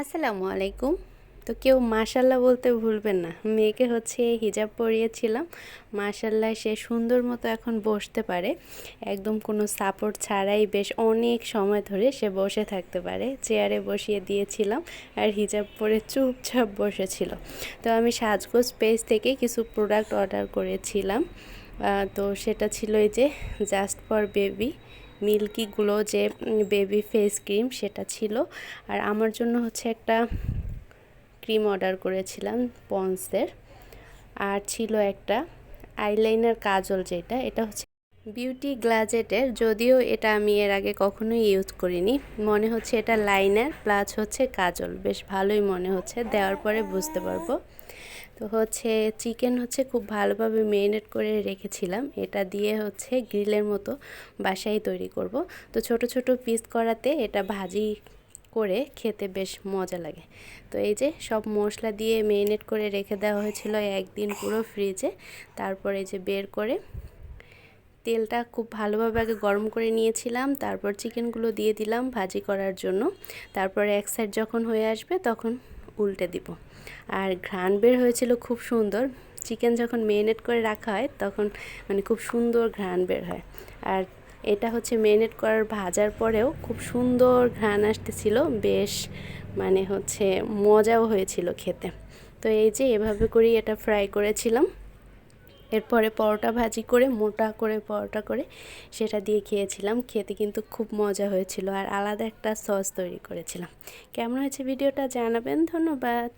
আসসালামু আলাইকুম। তো কেউ মাশাল্লাহ বলতে ভুলবেন না। মেয়েকে হচ্ছে হিজাব পরিয়েছিলাম। মাশাল্লাহ সে সুন্দর মতো এখন বসতে পারে। একদম কোনো সাপোর্ট ছাড়াই বেশ অনেক সময় ধরে সে বসে থাকতে পারে। চেয়ারে বসিয়ে দিয়েছিলাম আর হিজাব পরে চুপচাপ বসেছিল। তো আমি সাজগোজ পেজ থেকে কিছু প্রোডাক্ট অর্ডার করেছিলাম। তো সেটা ছিল এই যে জাস্ট ফর বেবি মিল্কিগুলো যে বেবি ফেস ক্রিম সেটা ছিল। আর আমার জন্য হচ্ছে একটা ক্রিম অর্ডার করেছিলাম পন্সের আর ছিল একটা আইলাইনার কাজল যেটা, এটা হচ্ছে বিউটি গ্লাজেটের, যদিও এটা আমি এর আগে কখনোই ইউজ করিনি। মনে হচ্ছে এটা লাইনার, প্লাস হচ্ছে কাজল। বেশ ভালোই মনে হচ্ছে, দেওয়ার পরে বুঝতে পারব। তো হচ্ছে চিকেন হচ্ছে খুব ভালোভাবে মেরিনেট করে রেখেছিলাম। এটা দিয়ে হচ্ছে গ্রিলের মতো বাসায় তৈরি করব। তো ছোট ছোট পিস করাতে এটা ভাজি করে খেতে বেশ মজা লাগে। তো এই যে সব মশলা দিয়ে মেরিনেট করে রেখে দেওয়া হয়েছিল একদিন পুরো ফ্রিজে। তারপরে যে বের করে তেলটা খুব ভালোভাবে আগে গরম করে নিয়েছিলাম, তারপর চিকেনগুলো দিয়ে দিলাম ভাজি করার জন্য। তারপরে এক সাইড যখন হয়ে আসবে তখন উল্টে দিব। আর ঘ্রাণ বের হয়েছিল খুব সুন্দর। চিকেন যখন মেরিনেট করে রাখা হয় তখন মানে খুব সুন্দর ঘ্রাণ বের হয়। আর এটা হচ্ছে মেরিনেট করার ভাজার পরেও খুব সুন্দর ঘ্রাণ আসতেছিল, বেশ মানে হচ্ছে মজাও হয়েছিল খেতে। তো এই যে এভাবে করেই এটা ফ্রাই করেছিলাম। এরপরে পরোটা ভাজি করে, মোটা করে পরোটা করে সেটা দিয়ে খেয়েছিলাম। খেতে কিন্তু খুব মজা হয়েছিল। আর আলাদা একটা সস তৈরি করেছিলাম। কেমন হয়েছে ভিডিওটা জানাবেন, ধন্যবাদ।